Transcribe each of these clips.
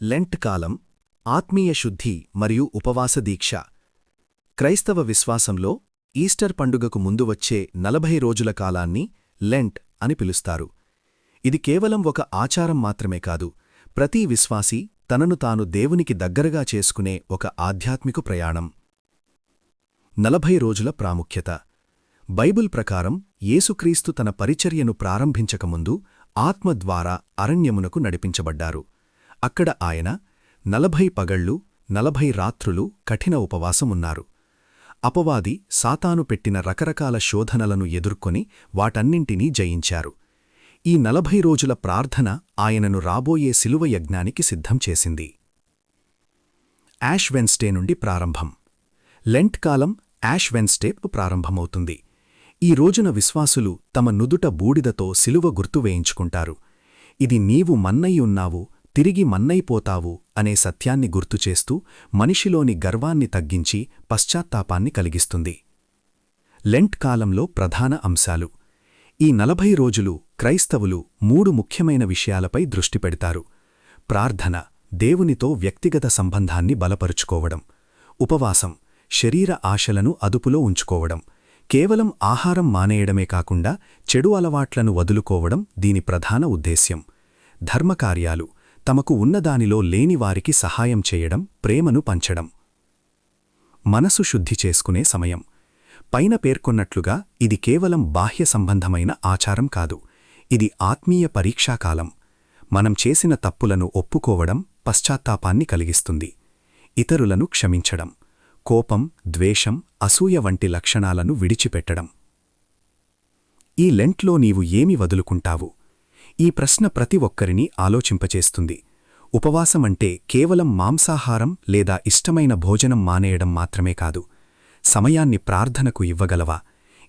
Lent కాలం ఆత్మీయ శుద్ధి మరియు ఉపవాస దీక్ష. క్రైస్తవ విశ్వాసంలో ఈస్టర్ పండుగకు ముందు వచ్చే నలభై రోజుల కాలాన్ని లెంట్ అని పిలుస్తారు. ఇది కేవలం ఒక ఆచారం మాత్రమే కాదు ప్రతి విశ్వాసీ తనను తాను దేవునికి దగ్గరగా చేసుకునే ఒక ఆధ్యాత్మిక ప్రయాణం. నలభై రోజుల ప్రాముఖ్యత. బైబిల్ ప్రకారం యేసుక్రీస్తు తన పరిచర్యను ప్రారంభించకముందు ఆత్మ ద్వారా అరణ్యమునకు నడిపించబడ్డారు. అక్కడ ఆయన నలభై పగళ్ళు నలభై రాత్రులు కఠిన ఉపవాసమున్నారు. అపవాది సాతాను పెట్టిన రకరకాల శోధనలను ఎదుర్కొని వాటన్నింటినీ జయించారు. ఈ నలభై రోజుల ప్రార్థన ఆయనను రాబోయే శిలువ యజ్ఞానికి సిద్ధం చేసింది. యాష్ వెన్స్డే నుండి ప్రారంభం. లెంట్ కాలం యాష్ వెన్స్డే ప్రారంభమవుతుంది. ఈ రోజున విశ్వాసులు తమ నుదుట బూడిదతో సిలువ గుర్తు వేయించుకుంటారు. ఇది నీవు మన్నయ్యున్నావు తిరిగి మన్నైపోతావు అనే సత్యాన్ని గుర్తుచేస్తూ మనిషిలోని గర్వాన్ని తగ్గించి పశ్చాత్తాపాన్ని కలిగిస్తుంది. లెంట్ కాలంలో ప్రధాన అంశాలు. ఈ నలభై రోజులు క్రైస్తవులు మూడు ముఖ్యమైన విషయాలపై దృష్టి పెడతారు. ప్రార్థన దేవునితో వ్యక్తిగత సంబంధాన్ని బలపరుచుకోవడం. ఉపవాసం శరీర ఆశలను అదుపులో ఉంచుకోవడం. కేవలం ఆహారం మానేయడమే కాకుండా చెడు అలవాట్లను వదులుకోవడం దీని ప్రధాన ఉద్దేశ్యం. ధర్మకార్యాలు తమకు ఉన్నదానిలో లేనివారికి సహాయం చేయడం ప్రేమను పంచడం. మనసు శుద్ధి చేసుకునే సమయం. పైన పేర్కొన్నట్లుగా ఇది కేవలం బాహ్య సంబంధమైన ఆచారం కాదు. ఇది ఆత్మీయ పరీక్షాకాలం. మనం చేసిన తప్పులను ఒప్పుకోవడం పశ్చాత్తాపాన్ని కలిగిస్తుంది. ఇతరులను క్షమించడం కోపం ద్వేషం అసూయ వంటి లక్షణాలను విడిచిపెట్టడం. ఈ లెంట్లో నీవు ఏమి వదులుకుంటావు? ఈ ప్రశ్న ప్రతి ఒక్కరినీ ఆలోచింపచేస్తుంది. ఉపవాసమంటే కేవలం మాంసాహారం లేదా ఇష్టమైన భోజనం మానేయడం మాత్రమే కాదు. సమయాన్ని ప్రార్థనకు ఇవ్వగలవా?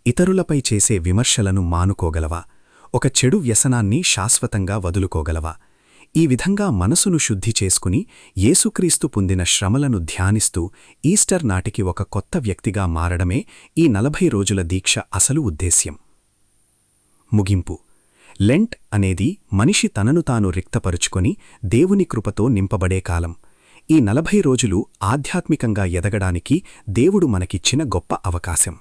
ఇతరులపై చేసే విమర్శలను మానుకోగలవా? ఒక చెడు వ్యసనాన్ని శాశ్వతంగా వదులుకోగలవా? ఈ విధంగా మనసును శుద్ధి చేసుకుని యేసుక్రీస్తు పొందిన శ్రమలను ధ్యానిస్తూ ఈస్టర్ నాటికి ఒక కొత్త వ్యక్తిగా మారడమే ఈ నలభై రోజుల దీక్ష అసలు ఉద్దేశ్యం. ముగింపు. లెంట్ అనేది మనిషి తనను తాను రిక్తపరుచుకొని దేవుని కృపతో నింపబడే కాలం. ఈ నలభై రోజులు ఆధ్యాత్మికంగా ఎదగడానికి దేవుడు మనకిచ్చిన గొప్ప అవకాశం.